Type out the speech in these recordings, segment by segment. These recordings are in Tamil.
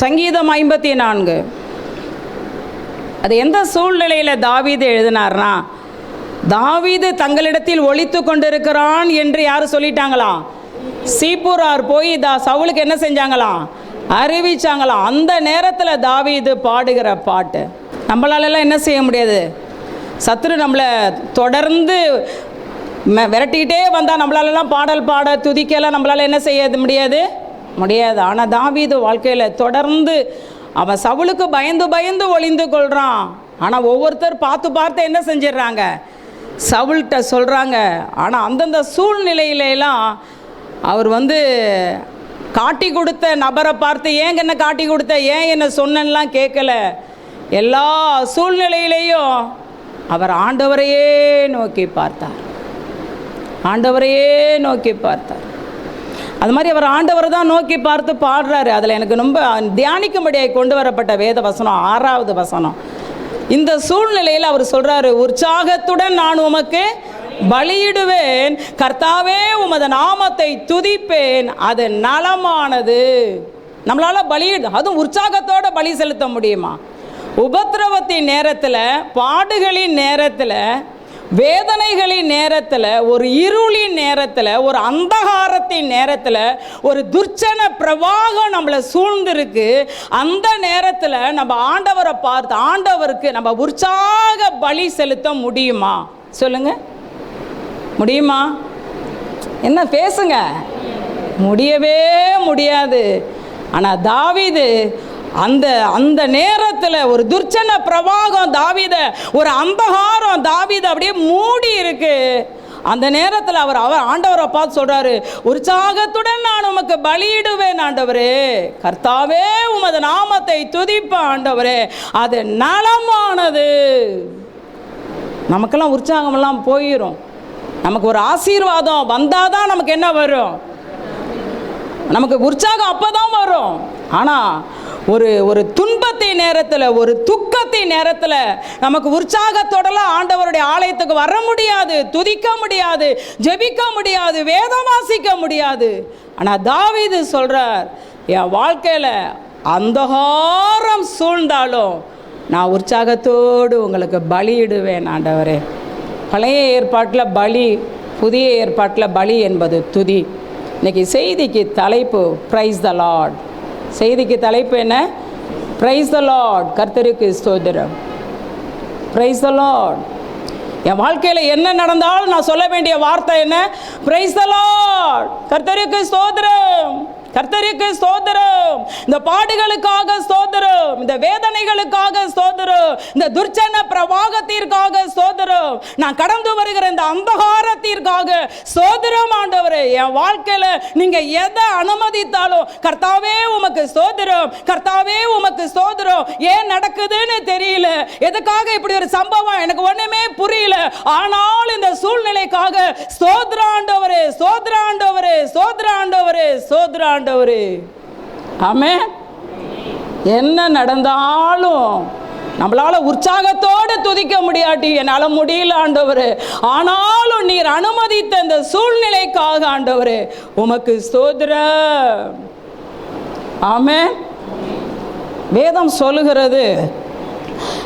சங்கீதம் ஐம்பத்தி நான்கு அது எந்த சூழ்நிலையில் தாவீது எழுதினார்னா தாவீது தங்களிடத்தில் ஒழித்து கொண்டிருக்கிறான் என்று யார் சொல்லிட்டாங்களாம் சீப்பூரார் போய் தா சவுலுக்கு என்ன செஞ்சாங்களாம் அறிவிச்சாங்களாம் அந்த நேரத்தில் தாவீது பாடுகிற பாட்டு. நம்மளாலெல்லாம் என்ன செய்ய முடியாது? சத்துரு நம்மளை தொடர்ந்து விரட்டிக்கிட்டே வந்தால் நம்மளாலெல்லாம் பாடல் பாட துதிக்கலாம் நம்மளால் என்ன செய்ய முடியாது? முடியாது. ஆனால் தாவீது வாழ்க்கையில் தொடர்ந்து அவன் சவுளுக்கு பயந்து பயந்து ஒளிந்து கொள்கிறான் ஆனால் ஒவ்வொருத்தர் பார்த்து பார்த்து என்ன செஞ்சிடுறாங்க? சவுள்கிட்ட சொல்கிறாங்க ஆனால் அந்தந்த சூழ்நிலையிலலாம் அவர் வந்து காட்டி கொடுத்த நபரை பார்த்து ஏங்க என்ன காட்டி கொடுத்த ஏன் என்ன சொன்னேன்லாம் கேட்கல. எல்லா சூழ்நிலையிலையும் அவர் ஆண்டவரையே நோக்கி பார்த்தார். ஆண்டவரையே நோக்கி பார்த்தார். அது மாதிரி அவர் ஆண்டவரை தான் நோக்கி பார்த்து பாடுறாரு. அதில் எனக்கு ரொம்ப தியானிக்கும்படியாக கொண்டு வரப்பட்ட வேத வசனம் ஆறாவது வசனம். இந்த சூழ்நிலையில் அவர் சொல்கிறாரு உற்சாகத்துடன் நான் உமக்கு பலியிடுவேன். கர்த்தாவே உமது நாமத்தை துதிப்பேன். அது நலமானது. நம்மளால் பலியிடு அதுவும் உற்சாகத்தோடு பலி செலுத்த முடியுமா? உபத்திரவத்தின் நேரத்தில் பாடுகளின் நேரத்தில் வேதனைகளின் நேரத்தில் ஒரு இருளின் நேரத்தில் ஒரு அந்தகாரத்தின் நேரத்தில் ஒரு துர்ச்சன பிரவாகம் நம்மளை சூழ்ந்திருக்கு. அந்த நேரத்தில் நம்ம ஆண்டவரை பார்த்து ஆண்டவருக்கு நம்ம உற்சாக பலி செலுத்த முடியுமா? சொல்லுங்க. முடியுமா? என்ன பேசுங்க. முடியவே முடியாது. ஆனால் தாவிது அந்த அந்த நேரத்தில் ஒரு துர்ச்சன பிரவாகம் தாவீத ஒரு அந்தகாரம் தாவித அப்படியே மூடி இருக்கு. அந்த நேரத்தில் அவர் அவர் ஆண்டவரை பார்த்து சொல்றாரு உற்சாகத்துடன் நான் உமக்கு பலியிடுவேன் ஆண்டவரே. கர்த்தாவே உமது நாமத்தை துதிப்ப ஆண்டவரே. அது நலமானது. நமக்கெல்லாம் உற்சாகமெல்லாம் போயிடும் நமக்கு ஒரு ஆசீர்வாதம் வந்தால் தான் நமக்கு என்ன வரும்? நமக்கு உற்சாகம் அப்போ தான் வரும். ஆனால் ஒரு ஒரு துன்பத்தை நேரத்தில் ஒரு துக்கத்தின் நேரத்தில் நமக்கு உற்சாகத்தோடலாம் ஆண்டவருடைய ஆலயத்துக்கு வர முடியாது துதிக்க முடியாது ஜெபிக்க முடியாது வேதம் வாசிக்க முடியாது. ஆனால் தாவீது சொல்கிறார் என் வாழ்க்கையில் அந்தகாரம் சூழ்ந்தாலும் நான் உற்சாகத்தோடு உங்களுக்கு பலியிடுவேன் ஆண்டவரே. பழைய ஏற்பாட்டில் பலி புதிய ஏற்பாட்டில் பலி என்பது துதி. இன்றைக்கி செய்திக்கு தலைப்பு ப்ரைஸ் த லார்ட் செய்திக்கு தலைப்பு என்ன? ப்ரைஸ் த லார்ட் கர்த்தருக்கு ஸ்தோத்திரம். ப்ரைஸ் த லார்ட் என் வாழ்க்கையில் என்ன நடந்தாலும் நான் சொல்ல வேண்டிய வார்த்தை என்ன? ப்ரைஸ் த லார்ட் கர்த்தருக்கு ஸ்தோத்திரம். கர்த்தருக்கு ஸ்தோத்திரம். இந்த பாடுகளுக்காக ஸ்தோத்திரம். இந்த வேதனைகளுக்காக ஸ்தோத்திரம். இந்த துர்ச்சன பிரவாகத்திற்காக ஸ்தோத்திரம். நான் கடந்து வருகிற இந்த அந்தகாரத்திற்காக சோதரம் ஆண்டவர். என் வாழ்க்கையில நீங்க எதை அனுமதித்தாலும் கர்த்தாவே உமக்கு சோதரம் கர்த்தாவே உமக்கு சோதரம் ஏன் நடக்குதுன்னு தெரியல. எதுக்காக இப்படி ஒரு சம்பவம்? எனக்கு ஒண்ணுமே புரியல. ஆனால் இந்த சூழ்நிலைக்காக சோதராண்டவரே சோதராண்டவரே சோதராண்டவரே சோதராண்டவரே ஆண்டவர். ஆமே என்ன நடந்தாலும் நம்மளால உற்சாகத்தோடு துதிக்க முடியாட்டி என்னால் முடியல ஆண்டவர். ஆனாலும் நீர் அனுமதித்த இந்த சூழ்நிலைக்காக ஆண்டவர் உமக்கு சோதர ஆமே வேதம் சொல்லுகிறது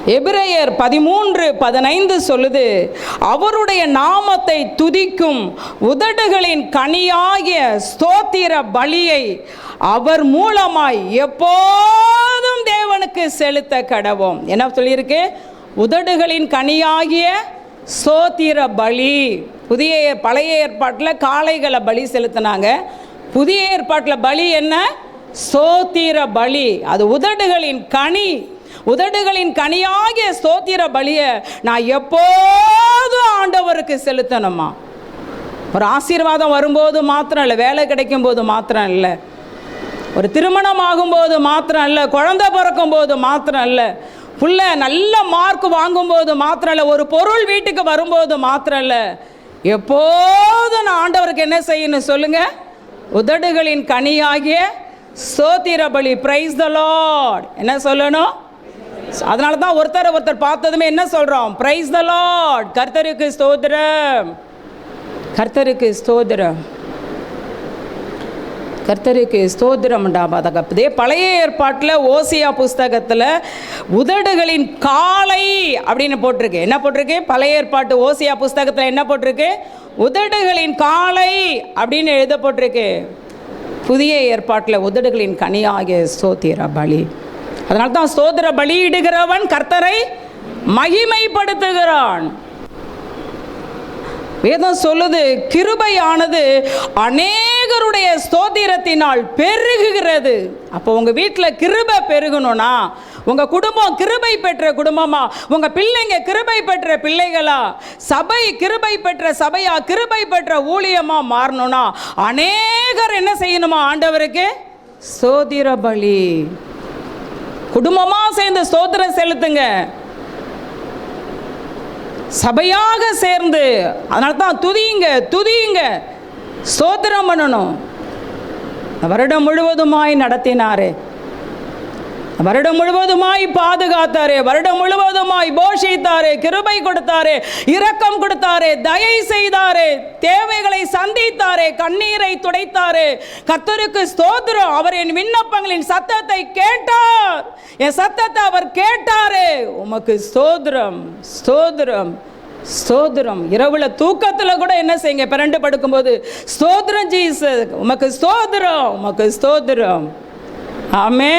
எபிரேயர் பதிமூன்று பதினைந்து சொல்லுது அவருடைய நாமத்தை துதிக்கும் உதடுகளின் கனியாகிய ஸ்தோத்திர பலியை அவர் மூலமாய் எப்போதும் தேவனுக்கு செலுத்த கடவோம். என்ன சொல்லியிருக்கு? உதடுகளின் கனியாகிய சோத்திர பலி. புதிய பழைய ஏற்பாட்டில் காளைகளை பலி செலுத்தினாங்க. புதிய ஏற்பாட்டில் பலி என்ன? சோத்திர பலி. அது உதடுகளின் கனி. உதடுகளின் கனியாகிய ஸ்தோத்திர பலியை நான் எப்போதும் ஆண்டவருக்கு செலுத்தணுமா? ஒரு ஆசீர்வாதம் வரும்போது மாத்திரம் இல்லை வேலை கிடைக்கும் போது மாத்திரம் இல்லை. ஒரு திருமணம் ஆகும்போது மாத்திரம் இல்லை குழந்தை பிறக்கும் போது மாத்திரம் இல்லை புள்ள நல்ல மார்க் வாங்கும்போது மாத்திரம் இல்லை ஒரு பொருள் வீட்டுக்கு வரும்போது மாத்திரம் இல்லை. எப்போதும் நான் ஆண்டவருக்கு என்ன செய்யணும் சொல்லுங்க? உதடுகளின் கனியாகிய சோத்திர பலி பிரைஸ் த லார்ட் என்ன சொல்லணும்? அதனால தான் ஒருத்தர் ஒருத்தர் பார்த்ததுமே என்ன சொல்கிறோம் ப்ரைஸ் த லார்ட் கர்த்தருக்கு ஸ்தோத்திரம். கர்த்தருக்கு ஸ்தோத்திரம். கர்த்தருக்கு ஸ்தோத்திரம் உண்டாவதாக இதே பழைய ஏற்பாட்டில் ஓசியா புஸ்தகத்தில் உதடுகளின் காலை அப்படின்னு போட்டிருக்கு. என்ன போட்டிருக்கு? பழைய ஏற்பாட்டு ஓசியா புஸ்தகத்தில் என்ன போட்டிருக்கு? உதடுகளின் காலை அப்படின்னு எழுதப்பட்டிருக்கு புதிய ஏற்பாட்டில் உதடுகளின் கனியாகிய ஸ்தோத்திர பலி. அதனால தான் சோதர பலியிடுகிறவன் கர்த்தரை மகிமைப்படுத்துகிறான். வேதம் சொல்லுது கிருபையானது அநேகருடைய ஸ்தோத்திரத்தினால் பெருகுகிறது. அப்போ உங்கள் வீட்டில் கிருபை பெருகணும்னா உங்கள் குடும்பம் கிருபை பெற்ற குடும்பமா? உங்கள் பிள்ளைங்க கிருபை பெற்ற பிள்ளைகளா? சபை கிருபை பெற்ற சபையா? கிருபை பெற்ற ஊழியமா மாறணும்னா அநேகர் என்ன செய்யணுமா ஆண்டவருக்கு? சோதிர பலி. குடும்பமாக சேர்ந்து ஸ்தோத்திரம் செலுத்துங்க. சபையாக சேர்ந்து அதனால தான் துதியுங்க துதியுங்க. ஸ்தோத்திரம் பண்ணணும். வருடம் முழுவதுமாய் நடத்தினாரு. வருடம் முழுவதுமாய் பாதுகாத்தாரே வருடம் முழுவதுமாய் போஷித்தாரே கிருபை கொடுத்தாரே இரக்கம் கொடுத்தாரே தயை செய்தாரே தேவைகளை சந்தித்தாரே கண்ணீரை துடைத்தாரே. கத்தருக்கு ஸ்தோத்திரம். அவர் என் விண்ணப்பங்களின் சத்தத்தை கேட்டார். என் சத்தத்தை அவர் கேட்டாரே. உமக்கு ஸ்தோத்திரம் ஸ்தோத்திரம் ஸ்தோத்திரம். இரவுல தூக்கத்துல கூட என்ன செய்யுங்க? பிறண்டு படுக்கும்போது ஸ்தோத்திரம் ஜீசஸ். உமக்கு ஸ்தோத்திரம் உமக்கு ஸ்தோத்திரம். ஆமே